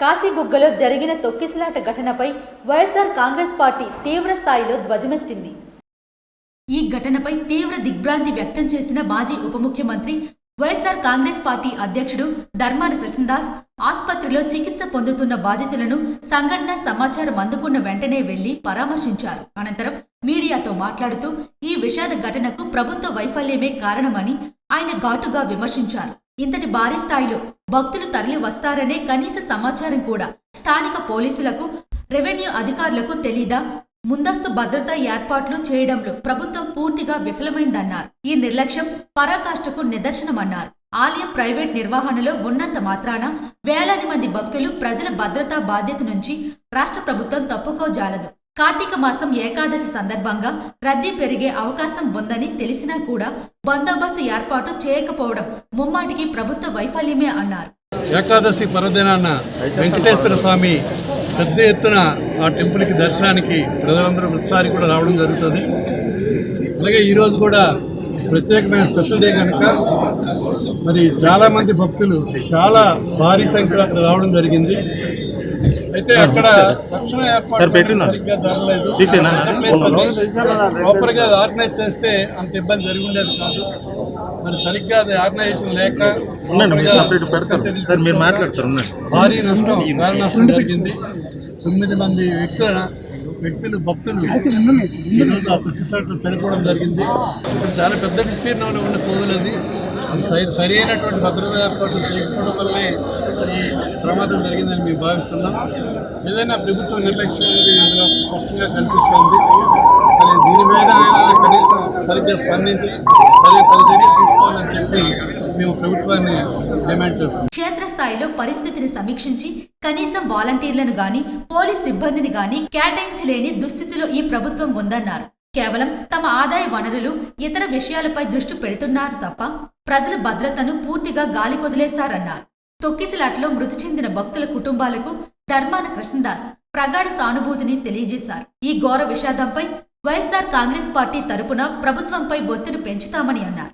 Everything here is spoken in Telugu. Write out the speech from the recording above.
కాశీబుగ్గలో జరిగిన తొక్కిసలాట ఘటనపై వైఎస్ఆర్ కాంగ్రెస్ పార్టీ తీవ్ర స్థాయిలో ధ్వజమెత్తింది. ఈ ఘటనపై తీవ్ర దిగ్భ్రాంతి వ్యక్తం చేసిన మాజీ ఉప ముఖ్యమంత్రి వైఎస్ఆర్ కాంగ్రెస్ పార్టీ అధ్యక్షుడు ధర్మాన కృష్ణదాస్ ఆసుపత్రిలో చికిత్స పొందుతున్న బాధితులను సంఘటన సమాచారం అందుకున్న వెంటనే వెళ్ళి పరామర్శించారు. అనంతరం మీడియాతో మాట్లాడుతూ ఈ విషాద ఘటనకు ప్రభుత్వ వైఫల్యమే కారణమని ఆయన ఘాటుగా విమర్శించారు. ఇంతటి భారీ స్థాయిలో భక్తులు తరలి వస్తారనే కనీస సమాచారం కూడా స్థానిక పోలీసులకు రెవెన్యూ అధికారులకు తెలీదా? ముందస్తు భద్రతా ఏర్పాట్లు చేయడంలో ప్రభుత్వం పూర్తిగా విఫలమైందన్నారు. ఈ నిర్లక్ష్యం పరాకాష్ఠకు నిదర్శనమన్నారు. ఆలయం ప్రైవేట్ నిర్వహణలో ఉన్నంత మాత్రాన వేలాది మంది భక్తులు ప్రజల భద్రతా బాధ్యత నుంచి రాష్ట్ర ప్రభుత్వం తప్పుకోజాలదు. కార్తీక మాసం ఏకాదశి సందర్భంగా రద్దీ పెరిగే అవకాశం ఉందని తెలిసినా కూడా బందోబస్తు ఏర్పాటు చేయకపోవడం ముమ్మాటికి ప్రభుత్వ వైఫల్యమే అన్నారు. ఏకాదశి పర్వదినాన వెంకటేశ్వర స్వామి పెద్ద ఎత్తున ఆ టెంపుల్కి దర్శనానికి ప్రజలందరూ ప్రతిసారి కూడా రావడం జరుగుతుంది. అలాగే ఈరోజు కూడా ప్రత్యేకమైన స్పెషల్ డే కనుక మరి చాలామంది భక్తులు చాలా భారీ సంఖ్యలో అక్కడ రావడం జరిగింది. అయితే అక్కడ తక్షణ ఏర్పాట్లు సరిగ్గా జరగలేదు. ప్రాపర్గా ఆర్గనైజ్ చేస్తే అంత ఇబ్బంది జరిగి ఉండేది కాదు. మరి సరిగ్గా అది ఆర్గనైజేషన్ లేక. భారీ నష్టం ప్రాణ నష్టం జరిగింది. తొమ్మిది మంది వ్యక్తుల వ్యక్తులు భక్తులు ఈరోజు ఆ ప్రతిష్టలు చనిపోవడం జరిగింది. ఇప్పుడు చాలా పెద్ద విస్తీర్ణంలో ఉన్న కోవిల్ సరైనటువంటి భద్రతా ఏర్పాట్లు చేయకపోవడం వల్లే ఈ ప్రమాదం జరిగిందని మేము భావిస్తున్నాం. ఏదైనా ప్రభుత్వం నిర్లక్ష్యం అనేది ఇందులో స్పష్టంగా కనిపిస్తుంది. మరి దీనిపైన ఆయన కనీసం సరిగ్గా స్పందించి సరే పది చర్యలు తీసుకోవాలని చెప్పి మేము ప్రభుత్వాన్ని డిమాండ్ చేస్తున్నాం. క్షేత్రస్థాయిలో పరిస్థితిని సమీక్షించి కనీసం వాలంటీర్లను గాని పోలీస్ సిబ్బందిని గాని కేటాయించలేని దుస్థితిలో ఈ ప్రభుత్వం ఉందన్నారు. కేవలం తమ ఆదాయ వనరులు ఇతర విషయాలపై దృష్టి పెడుతున్నారు తప్ప ప్రజల భద్రతను పూర్తిగా గాలి కొదిలేశారన్నారు. తొక్కిసలాట్లో మృతి చెందిన భక్తుల కుటుంబాలకు ధర్మాన కృష్ణదాస్ ప్రగాఢ సానుభూతిని తెలియజేశారు. ఈ ఘోర విషాదంపై వైఎస్ఆర్ కాంగ్రెస్ పార్టీ తరపున ప్రభుత్వంపై ఒత్తిడి పెంచుతామని అన్నారు.